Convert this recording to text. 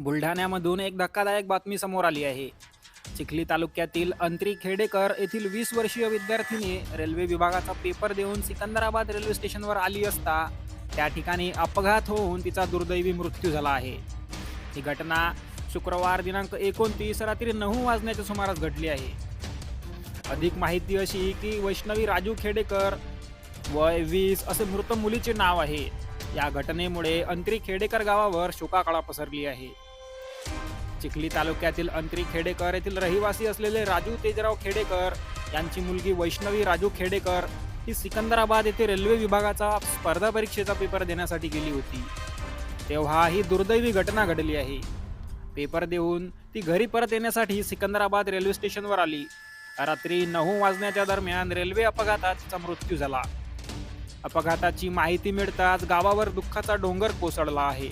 बुलढाण्यामधून एक धक्कादायक बातमी समोर आली आहे. चिखली तालुक्यातील अंत्री खेडेकर येथील वीस वर्षीय विद्यार्थिनी रेल्वे विभागाचा पेपर देऊन सिकंदराबाद रेल्वे स्टेशनवर आली असता त्या ठिकाणी अपघात होऊन तिचा दुर्दैवी मृत्यू झाला आहे. ही घटना शुक्रवार दिनांक एकोणतीस रात्री नऊ वाजण्याच्या सुमारास घडली आहे. अधिक माहिती अशी की वैष्णवी राजू खेडेकर वय वीस असे मृत मुलीचे नाव आहे. या घटनेमुळे अंतरी खेडेकर गावावर शोकाकळा पसरली आहे. चिखली तालुक्यातील अंतरी खेडेकर येथील रहिवासी असलेले राजू तेजराव खेडेकर यांची मुलगी वैष्णवी राजू खेडेकर ही सिकंदराबाद येथे रेल्वे विभागाचा स्पर्धा परीक्षेचा पेपर देण्यासाठी गेली होती. तेव्हा ही दुर्दैवी घटना घडली आहे. पेपर देऊन ती घरी परत येण्यासाठी सिकंदराबाद रेल्वे स्टेशनवर आली. रात्री नऊ वाजण्याच्या दरम्यान रेल्वे अपघातात तिचा मृत्यू झाला. अपघाताची माहिती मिळताच गावावर दुःखाचा डोंगर कोसळला आहे.